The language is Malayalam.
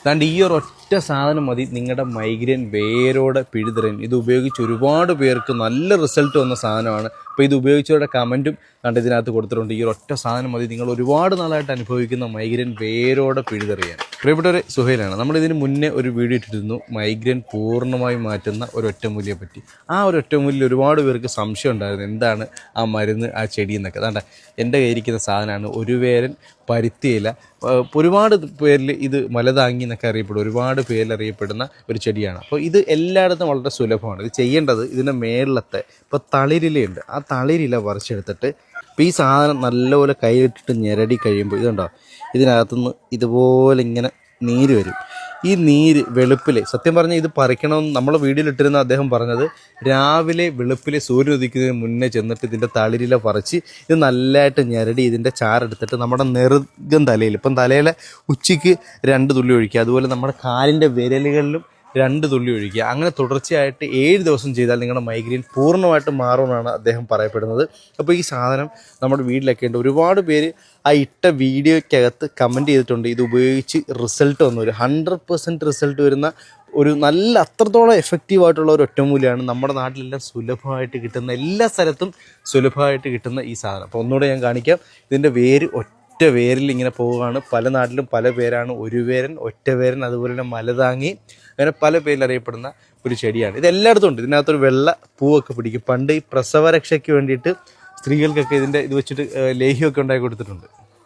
അതുകൊണ്ട് ഈ ഒരു ഒറ്റ സാധനം മതി. നിങ്ങളുടെ മൈഗ്രെയിൻ വേരോടെ പിഴുതെറിയാൻ ഇത് ഉപയോഗിച്ച് ഒരുപാട് പേർക്ക് നല്ല റിസൾട്ട് വന്ന സാധനമാണ് അപ്പോൾ ഇത് ഉപയോഗിച്ചവരുടെ കമന്റും കണ്ട് ഇതിനകത്ത് കൊടുത്തിട്ടുണ്ട്. ഈ ഒറ്റ സാധനം മതി. നിങ്ങൾ ഒരുപാട് നാളായിട്ട് അനുഭവിക്കുന്ന മൈഗ്രൻ വേരോടെ പിഴുതെറിയാൻ. പ്രിയപ്പെട്ടവരെ സുഹൈലാണ്. നമ്മളിതിന് മുന്നേ ഒരു വീഡിയോ ഇട്ടിരുന്നു. മൈഗ്രൻ പൂർണമായി മാറ്റുന്ന ഒരു ഒറ്റമൂലിയെ പറ്റി. ആ ഒരു ഒറ്റമൂലിയിൽ ഒരുപാട് പേർക്ക് സംശയം ഉണ്ടായിരുന്നു. എന്താണ് ആ മരുന്ന് ആ ചെടി എന്നൊക്കെ. അതാണ്ട എന്റെ കയ്യിരിക്കുന്ന സാധനമാണ്. ഒരു വേരൻ പരുത്തിയില. ഒരുപാട് പേരിൽ ഇത് മലതാങ്ങി എന്നൊക്കെ അറിയപ്പെടും. ഒരുപാട് പേരിൽ അറിയപ്പെടുന്ന ഒരു ചെടിയാണ്. അപ്പോൾ ഇത് എല്ലായിടത്തും വളരെ സുലഭമാണ്. ഇത് ചെയ്യേണ്ടത് ഇതിന്റെ മേളിലത്തെ ഇപ്പോൾ തളിരിലയുണ്ട്. ആ തളിരില പറിച്ചെടുത്തിട്ട് ഇപ്പം ഈ സാധനം നല്ലപോലെ കൈയിട്ടിട്ട് ഞെരടി കഴിയുമ്പോൾ ഇതുണ്ടോ? ഇതിനകത്തുനിന്ന് ഇതുപോലെ ഇങ്ങനെ നീര് വരും. ഈ നീര് വെളുപ്പിലെ സത്യം പറഞ്ഞാൽ ഇത് പറിക്കണമെന്ന് നമ്മളെ വീഡിയോയിൽ ഇട്ടിരുന്ന അദ്ദേഹം പറഞ്ഞത് രാവിലെ വെളുപ്പിലെ സൂര്യൻ ഉദിക്കുന്നതിന് മുന്നേ ചെന്നിട്ട് ഇതിന്റെ തളിരില പറിച്ച് ഇത് നല്ലതായിട്ട് ഞെരടി ഇതിന്റെ ചാറെടുത്തിട്ട് നമ്മുടെ നെറുകം തലയിൽ ഇപ്പം തലയിലെ ഉച്ചയ്ക്ക് രണ്ട് തുള്ളി ഒഴിക്കുക. അതുപോലെ നമ്മുടെ കാലിന്റെ വിരലുകളിലും രണ്ട് തുള്ളി ഒഴിക്കുക. അങ്ങനെ തുടർച്ചയായിട്ട് ഏഴ് ദിവസം ചെയ്താൽ നിങ്ങളുടെ മൈഗ്രെയിൻ പൂർണമായിട്ട് മാറുമെന്നാണ് അദ്ദേഹം പറയപ്പെടുന്നത്. അപ്പോൾ ഈ സാധനം നമ്മുടെ വീട്ടിലൊക്കെ ഉണ്ട്. ഒരുപാട് പേര് ആ ഇട്ട വീഡിയോയ്ക്കകത്ത് കമന്റ് ചെയ്തിട്ടുണ്ട്. ഇത് ഉപയോഗിച്ച് റിസൾട്ട് വന്നു. ഒരു ഹൺഡ്രഡ് പെർസെന്റ് റിസൾട്ട് വരുന്ന ഒരു നല്ല അത്രത്തോളം എഫക്റ്റീവ് ആയിട്ടുള്ള ഒരു ഒറ്റമൂലിയാണ് നമ്മുടെ നാട്ടിലെല്ലാം സുലഭമായിട്ട് കിട്ടുന്ന എല്ലാ സ്ഥലത്തും സുലഭമായിട്ട് കിട്ടുന്ന ഈ സാധനം. അപ്പോൾ ഒന്നുകൂടെ ഞാൻ കാണിക്കാം. ഇതിന്റെ വേര് ഒറ്റ വേരിൽ ഇങ്ങനെ പോവുകയാണ്. പല നാട്ടിലും പല പേരാണ്. ഒരു വേരൻ ഒറ്റ വേരൻ അതുപോലെ തന്നെ മലതാങ്ങി. അങ്ങനെ പല പേരിൽ അറിയപ്പെടുന്ന ഒരു ചെടിയാണ്. ഇത് എല്ലായിടത്തും ഉണ്ട്. ഇതിനകത്തൊരു വെള്ള പൂവൊക്കെ പിടിക്കും. പണ്ട് ഈ പ്രസവരക്ഷയ്ക്ക് വേണ്ടിയിട്ട് സ്ത്രീകൾക്കൊക്കെ ഇതിന്റെ ഇത് വെച്ചിട്ട് ലേഹ്യമൊക്കെ ഉണ്ടാക്കി കൊടുത്തിട്ടുണ്ട്.